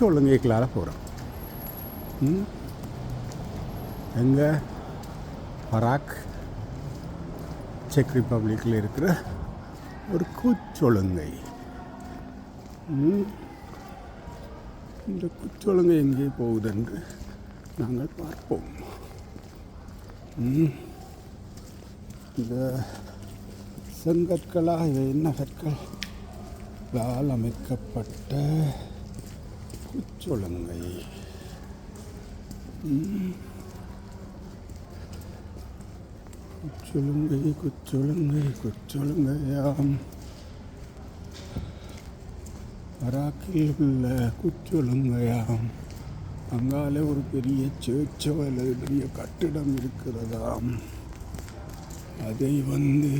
குச்சொழுங்கைகளால் போகிறோம் ம்? எங்கே? பராக் செக் ரிப்பப்ளிக்கில் இருக்கிற ஒரு குச்சொழுங்கை. இந்த குச்சொழுங்கை எங்கே போகுதென்று நாங்கள் பார்ப்போம். இந்த செங்கற்களாக இவை என்ன கற்களால் அமைக்கப்பட்ட குச்சொழுங்கை குச்சொலுங்கை குச்சொலுங்கை குச்சொழுங்கை வராக்கில் உள்ள குச்சொழுங்கையாம் அங்காலே ஒரு பெரிய சேர்ச்சோ அல்லது பெரிய கட்டிடம் இருக்கிறதாம் அதை வந்து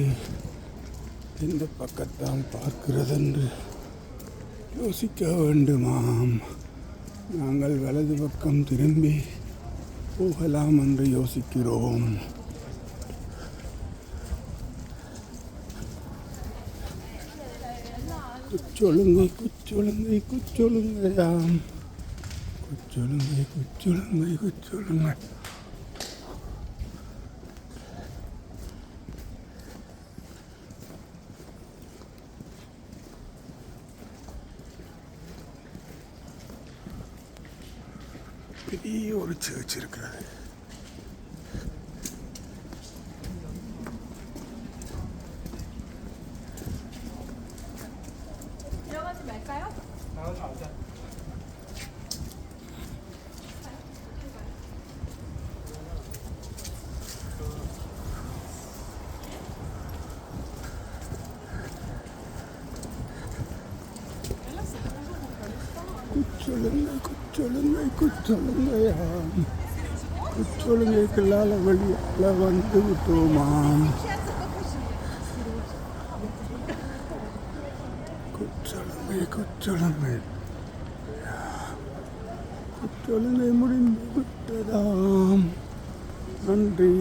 எந்த பக்கத்தால் பார்க்கிறதென்று யோசிக்க வேண்டுமாம் நாங்கள் வலது பக்கம் திரும்பி போகலாம் என்று யோசிக்கிறோம் குச்சொழுங்கை குச்சொழுங்கை குச்சொழுங்கையாம் குச்சொழுங்கை குச்சொழுங்கை குச்சொழுங்கை பெரிய ஒரு சர்ச் இருக்கிறது 들어 குற்றொழுங்கை குற்றொழுங்கையாம் குற்றொழுங்கைக்குள்ளால வெளியால வந்து விட்டோமாம் குற்றொழுங்கை குற்றொழுங்கை. குற்றொழுங்கை முடிந்து விட்டதாம். நன்றி.